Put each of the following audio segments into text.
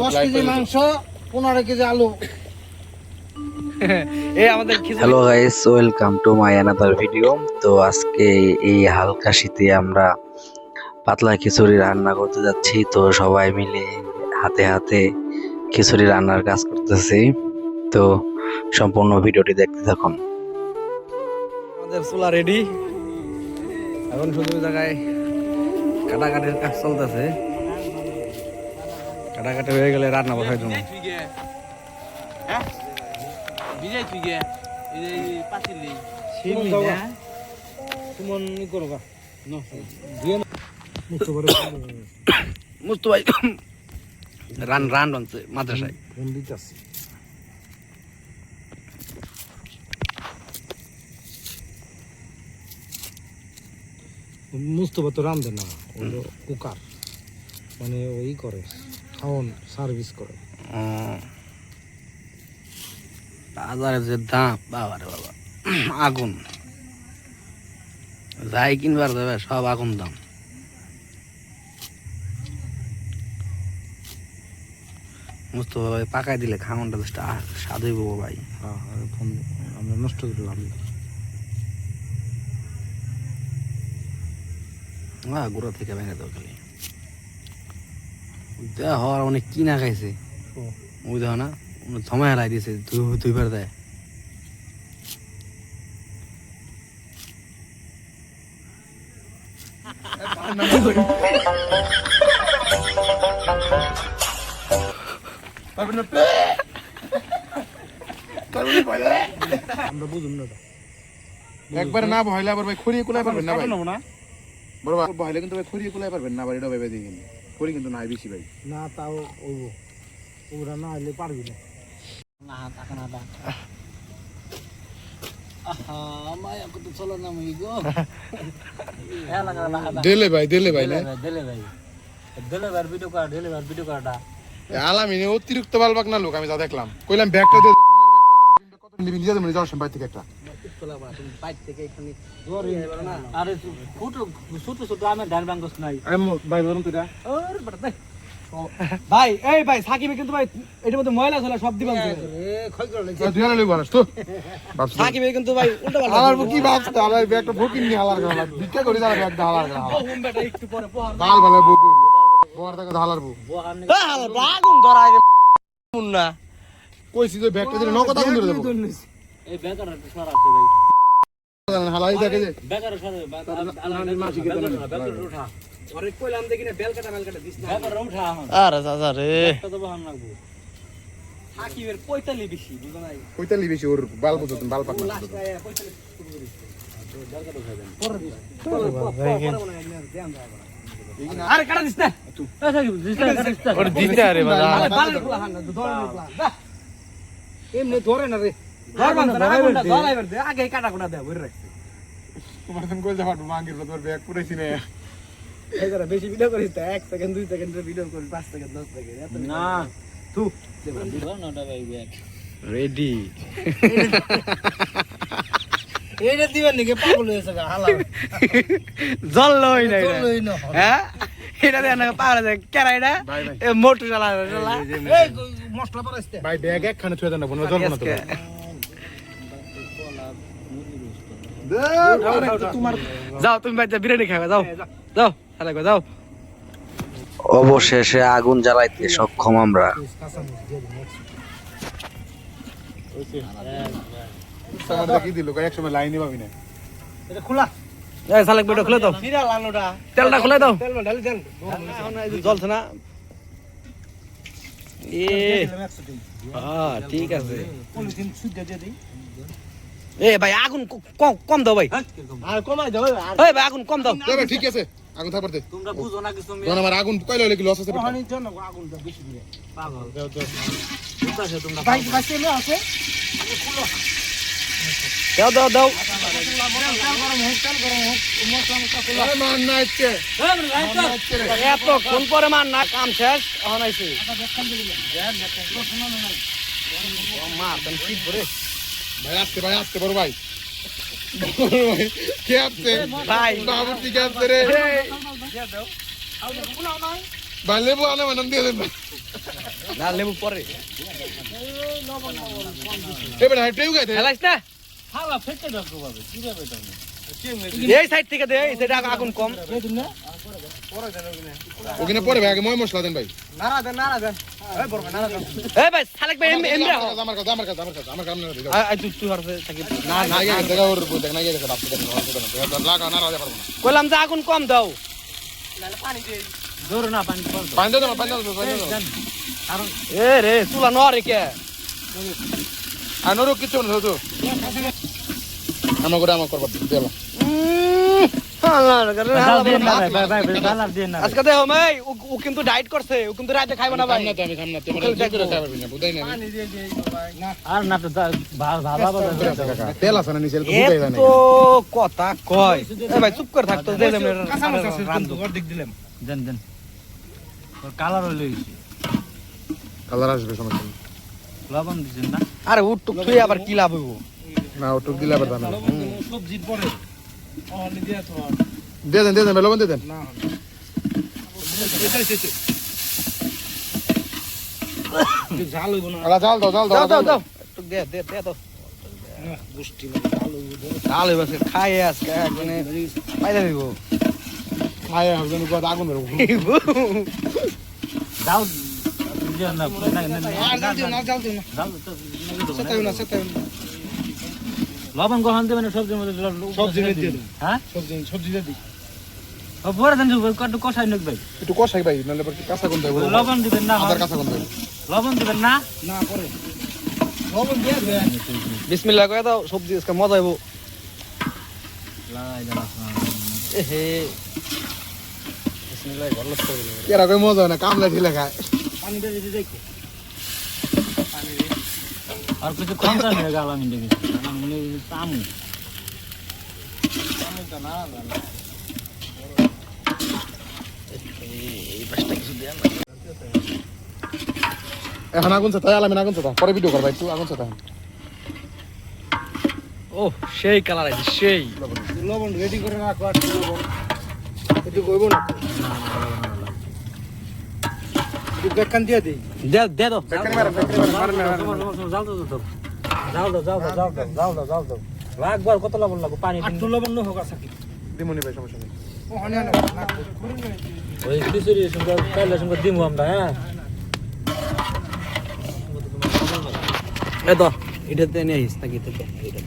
দশ কেজি মাংস পনেরো কেজি আলু। এই আমাদের খিচুড়ি hello guys welcome to my another video তো আজকে এই হালকা শীতে আমরা পাতলা খিচুড়ি রান্না করতে যাচ্ছি। তো সবাই মিলে হাতে হাতে খিচুড়ি রান্নার কাজ করতেছি। তো সম্পূর্ণ ভিডিওটি দেখতে থাকুন। আমাদের চুলা রেডি এখন শুধু জায়গায় কাটাকাটির কাজ চলতেছে। কাটাকাটি হয়ে গেলে রান্না বসাই দেবো মুস্তু ভাই। রান রান বানছে মাদ্রাসায়। মুস্তফা তো রান্ধে না ওই কুকার। মানে ওই করে। খাওয়ান সার্ভিস করে। বাজারে যে দাম বাবা রে বাবা। আগুন। যাই কিনবার যাবে সব আগুন দাম। মুস্তফা ভাই পাকাই দিলে খাওয়ানটা জাস্ট স্বাদ হইব ভাই। হ্যাঁ ফোন আমরা নষ্ট করে লাভ নেই। হ্যাঁ থেকে ভেঙে দাও খালি। হওয়ার অনেক কিনা খাইছে। ও। ওই দেখো না থমে হেলাই দিয়েছে দুই দুইবার দেয়। আমরা বুঝুন না একবার না ভয়লে আবার ভাই খড়িয়ে কুলাই পারবেন না ভাই? বড় ভয়লে কিন্তু ভাই খড়িয়ে কুলাই পারবেন না আবার এটা ভেবে দিয়ে কিন্তু কিন্তু নাই বেশি ভাই। না তাও ওইব। ওরা না এলে পারবি না। দিলে ভাই দিলে ভাই না? কর আলামি অতিরিক্ত বালবাক না লোক আমি যা দেখলাম। কইলাম ব্যাগটা দিয়ে নিজে যাওয়ার সময় বাইরে থেকে একটা। আরে ছোট ছোট ছোট আমি ধান বাঙ্গস নাই। ভাই তো এই ভাই সাকিবে কিন্তু ভাই এটার মধ্যে ময়লা ঝোলা সব দিবান তুই আলালে বলাস তো। ভাবছি সাকিবে কিন্তু ভাই উল্টো পাল্টা কি ভাবছ? আলার ব্যাগটা ভুকিন নি আলার গলা ভিক্ষা করি যারা ব্যাগটা আলার গলা একটু পরে পোহার বাল ভালো বুক বড় থেকে ঢালার বুক আগুন ধরা আগে না কইছি যে ব্যাগটা দিলে নকটা কোন ধরে দেবো। এই বেকার সরাতে ভাই। হালাই দেখে যে বেকার সরাতে বেকার উঠা আরে কইলাম দেখি না বেল কাটা বেল কাটা দিস না। বেকার উঠা আরে চাচা রে। কত বহান লাগবো। সাকিবের পঁয়তাল্লিশ বেশি বুঝো নাই? কইতালি বেশি ওর বাল বুঝো বাল পাক আরে কাটা দিস না। ওরে দিতে আরে বাবা। আরে বালগুলা হান না ধরে নিকলা এমনি ধরে না রে। বান্ধ না আগুনটা দে আগে কাটা কোটা দে বইরে রাখছি তোমার তুমি কই যাবা মাঙ্গির তোর ব্যাগ পুরাইছি না এই বেশি ভিডিও করিস তো এক সেকেন্ড দুই সেকেন্ডের ভিডিও করিস পাঁচ সেকেন্ড দশ সেকেন্ড না তু নটা ভাই ব্যাগ রেডি এইটা দিবেন নাকি? পাগল হয়েছে হালা। জল লই না। হ্যাঁ? এটা দেন না পাগলা দে কেরাইডা এ মোটর চালা এই মশলা পরাইছে। ভাই ব্যাগ একখানে ছুঁয়ে দেন না বোন ধরবো না তো। যাও তুমি বাইরে বিরিয়ানি খাবে যাও। যাও তাহলে যাও। অবশেষে আগুন জ্বালাইতে সক্ষম আমরা। তেলটা খুলে দাও। না? ঠিক আছে পলিথিন সুদ্ধ দিয়ে দিই এ ভাই আগুন কম দাও ভাই। আর কমাই দাও এই ভাই আগুন কম দাও। ঠিক আছে আগুন দে তোমরা বুঝো না কিছু তখন আমার আগুন কইলে হলে কি লস আছে জন্য আগুনটা বেশি পাগল। বুঝাছে তোমরা ভাই আছে? দাও দাও দাও। মান না কাম শেষ এখন আইছে। তুমি ঠিক করে ভাই আসতে ভাই আসতে বড় ভাই। ভাই কে আসছে? ভাই। বাবু ঠিক আছে রে? ভাই লেবু আনে মানে দিয়ে দেন। ভাই না লেবু পরে। এবার হাইটে উগাইতে খেলাইস না? হালা ফেটে যাব ভাবে কি এটা এই সাইড থেকে দে এই সাইডে আগুন কম। ওখানে পরে ভাই আগে ময় মশলা দেন ভাই। নাড়া দেন নাড়া দেন। এই বড় ভাই নাড়া দেন। এই ভাই সালেক ভাই এমনি এমনি আমার কাছে আমার কাছে আমার কাছে আমার কাছে আই তুই তুই হরছে থাকি। না না গিয়ে দেখা ওর দেখ না গিয়ে দেখা বাপ দেখ লাগা না রাজা পারব না। কইলাম যে আগুন কম দাও। জোর না পানি পড় পানি দাও পানি দাও পানি দাও। এ রে চুলা নরে কে আর নরো কিছু না তো আমার করে আমার করব দিলা আজকে দেখো ভাই ও ও কিন্তু ডায়েট করছে ও কিন্তু রাতে খাইবে না ভাই। সামনে তো আমি সামনে তো যে করে খাবে না বুঝাই না। আর না তো ভাবা ভাবা তেল আছে না নিচে তো বুঝাই না এত কথা কয়। ভাই চুপ করে থাকতো দে দে রান্ধু। অর্ধেক দিলাম। দেন দেন। কালার হইলে কালার আসবে সমস্যা লবণ দিছেন না? আরে উঠ টুক তুই আবার কি লাভ হইব? না ওটুক দিলে আবার সবজির পরে। দিয়া দেন দিয়ে দেন লবণ দিয়ে দেন জাল দাও জাল দাও দাও দাও দাও একটু দে দে দে দাও জাল হইব খাই আজকে একজনে পাইলে দিব খায় হবে আগুন ধরো দাও না না না জাল দিও না জাল দিও না দাও তো সেটাই না সেটাই না লবণ গহন দেবেন সবজির মধ্যে সবজির মধ্যে দিয়ে দেন। হ্যাঁ? সবজি সবজি দিয়ে দিই ও পরে দেন কত কষাই নিক ভাই। একটু কষাই ভাই নাহলে পরে কাঁচা দেবো লবণ দিবেন না আদার কাঁচা কোন দেবো লবণ দিবেন না? না পরে। লবণ দিয়ে দেন। বিসমিল্লাহ কয়ে দাও সবজি আজকে মজা হইব। লাই দাও এ হে। বিসমিল্লাহ ভালো করে এরা কই মজা হয় না কামলা ঢিলে খায়। পানি দিয়ে দিতে দেখো। আর কিছু দাম হয়ে গেল আমি দেখি আমি তামু এখন আগুন সাথে আলামিন আগুন সাথে পরে ভিডিও কর ভাই তুই আগুন সাথে ও সেই কালার আছে সেই। লবণ রেডি করে রাখো আর লবণ। একটু কইব না। বেকান দিয়ে দিই দে দে দাও জাল দাও তো জাল দাও জাল দাও জাল দাও জাল দাও জাল দাও লাগবার কত লবণ লাগবে পানি একটু লবণ হোক আছে কি দিমুনি ভাই সমস্যা নেই। ওই খিচুড়ি সঙ্গে কাইলে সঙ্গে দিমু আমরা হ্যাঁ? এ দাও এটাতে নিয়ে আইস নাকি তো এটা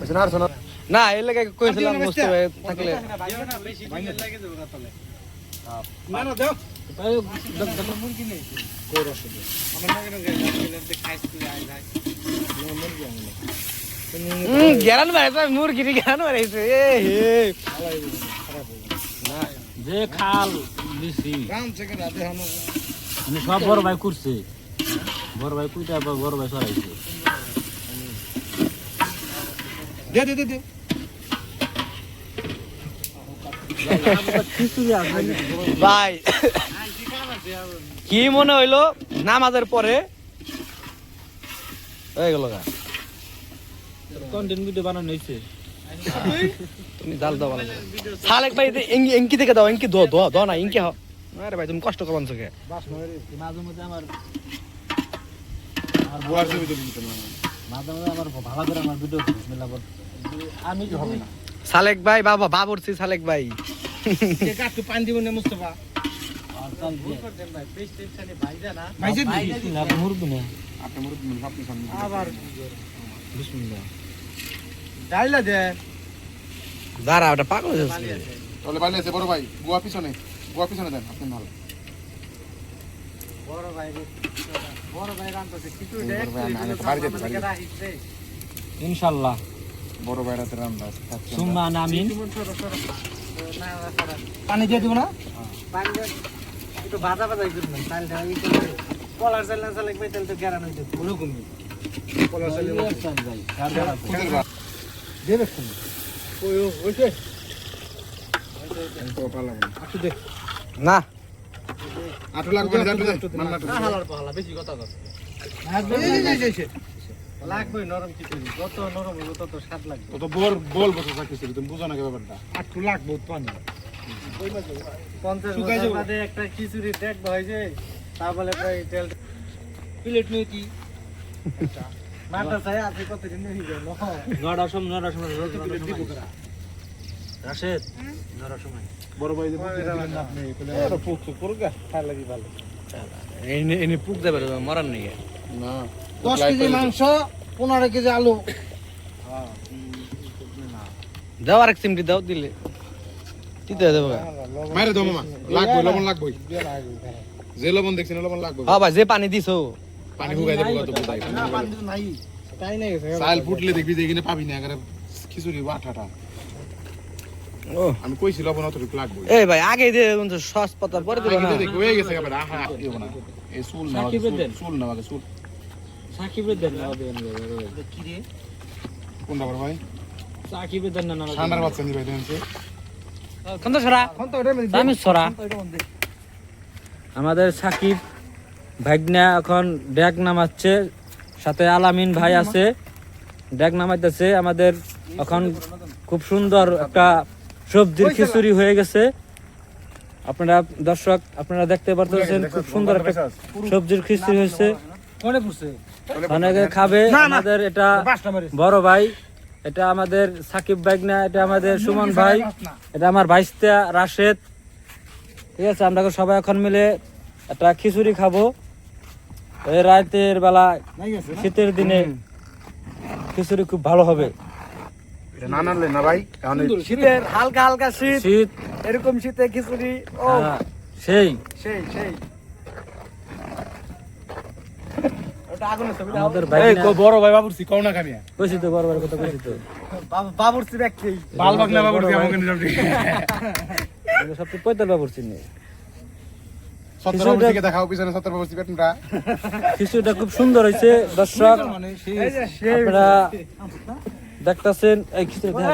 আচ্ছা না আর শোনা না এর লাগে কইছিলাম বুঝতে পারে থাকলে। না না দাও। গেরান মারাইছে মুরগি গেরান মারাইছে এ হে যে খাল দিছি মানে সব বড় ভাই করছে। বড় ভাই কুইটা বড় ভাই সরাইছে। দে দে দে দে খিচুড়ি আছে ভাই কি মনে হইল নামাজের পরে? হয়ে গেল গা। কন্টেন্ট ভিডিও বানানো হয়েছে তুমি জাল দাও ভালো সালেক ভাই এতে এঙ্কি এঙ্কি থেকে দাও এঙ্কি দো দো দো না ইঙ্কি হও আরে ভাই তুমি কষ্ট করবান চোখে মাঝে মধ্যে আমার বুয়ার ছবি তুলি মাঝে মধ্যে আমার ভালো করে আমার ভিডিও মিলাবো আমি হবে না সালেক ভাই বাবা বাবরছি সালেক ভাই। কে কাটু পানি দিব না মুস্তাফা? আর চাল দিয়ে ভাইজে ভাই দিই না মুরগি না আপনি মুরুদ আপনি সামনে আবার। বিসমিল্লাহ ডাইলা দে। দাঁড়া ওটা পাগল যাচ্ছে। তাহলে বাইরে আছে বড় ভাই বুয়া পিছনে পিছনে দেন আপনি ভালো বড় ভাই বড় ভাই কিছু তো বাড়ি যেতে পারি। ইনশাআল্লাহ বড় ভাই রাতে রান্না সুম্মা আমিন পানি দিয়ে দিব না পানি একটু ভাজা ভাজা করবেন চালটা ই কলার চাল না চালে তাহলে তো গ্যারান হইতে ওরকম কলার চাল। দেবে ওই লাগে না। একটু দে না আটু লাগবে না। মান্না আটু দে। লাগবে নরম কিছু যত নরম হলো তত স্বাদ লাগবে। ও তো বল বসে থাকিস তুমি বুঝো না কি ব্যাপারটা? একটু লাগবে পানি পঞ্চাশ বছর বাদে একটা খিচুড়ি দেখ হয়েছে তা বলে প্রায় তেল প্লেট নিয়ে কি? মাথা চাই আছে কতদিন গেল নটার সময় নটার সময় রাশেদ নটার সময়। বড় ভাই যে বুঝতে দিলেন না আপনি পুক পুক করুক খাই লাগি ভালো। এনে এনে পুক দেবে মরার নেই। না। দশ কেজি মাংস পনেরো কেজি আলু। দাও আরেক চিমটি দাও দিলে। দিতে দেবো। মারে দাও মামা লাগবে লবণ লাগবে যে লবণ দেখছেন লবণ লাগবে হ্যাঁ ভাই যে পানি দিছো। পানি হুগাই দেবো কত বুঝাই নাই তাই নাই। চাল ফুটলে দেখবি যে এখানে পাবি না একেবারে খিচুড়ি বাঠাটা। ও। আমি কইছি লবণ অতটুকু লাগবে এই ভাই আগে দিয়ে সস পাতা পরে দিবে। না হয়ে গেছে একেবারে। আহা না। এই চুল না চুল না আগে চুল। সাকিবের দেন না। কি রে? কোনটা বড় ভাই? সাকিবের দেন না না ঠান্ডার বাচ্চা নিবে দেনছে কোন সরা? আমি সরা। আমাদের সাকিব ভাগনা এখন ড্যাগ নামাচ্ছে। সাথে আলামিন ভাই আছে। ড্যাগ নামাইতেছে। আমাদের এখন খুব সুন্দর একটা সবজির খিচুড়ি হয়ে গেছে। আপনারা দর্শক আপনারা দেখতে পারতেছেন খুব সুন্দর একটা সবজির খিচুড়ি হয়েছে। অনেকে খাবে আমাদের এটা বড় ভাই এটা আমাদের সাকিব ভাগনা এটা আমাদের সুমন ভাই এটা আমার ভাইস্তা রাশেদ। ঠিক আছে আমরা সবাই এখন মিলে একটা খিচুড়ি খাব। এই রাতের বেলা শীতের দিনে খিচুড়ি খুব ভালো হবে। এটা না না ভাই? শীতের হালকা হালকা শীত শীত। এরকম শীতে খিচুড়ি হ্যাঁ, সেই। সেই সেই ওটা আগুনের ছবি দাও আমাদের এই বড় ভাই বাবুরছি কও না কামিয়া কইছি তো বড় বড় কথা কইছি তো বাবুর চিপ একই বাল বাগনা বাবুরছি আমাকে নিলাম সবচেয়ে পয়তাল বাবুর চিনি সত্তর বাবুরছিকে দেখাও পিছনে সত্তর বাবুরছি পেটনটা খিচুড়িটা খুব সুন্দর হয়েছে দর্শক আপনারা দেখতেছেন এই খিচুড়ি দেখা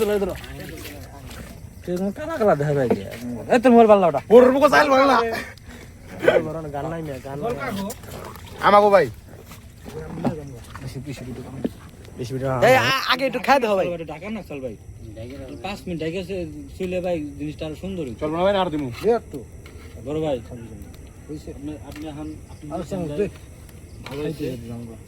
যায় না কে? কেমন কালা কালা দেখা যায় এই তো মোবাইল পাল্লা ওটা গান নাই গান আমাগো ভাই। আগে একটু খাই দাও ভাই। ঢাকা না চল ভাই। পাঁচ মিনিট ঢাকা শুইলে ভাই জিনিসটা আরও সুন্দর চল না ভাই আর দিমু। বড় ভাই আপনি আপনি এখন ভালো হয়েছে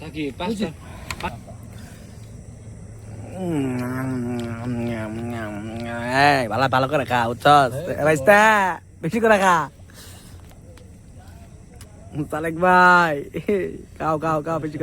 সাকি পাঁচটা ভালো ভালো করে খা রাইস্তা বেশি করে খা। সালেক ভাই। খাও খাও খাও বেশি করে।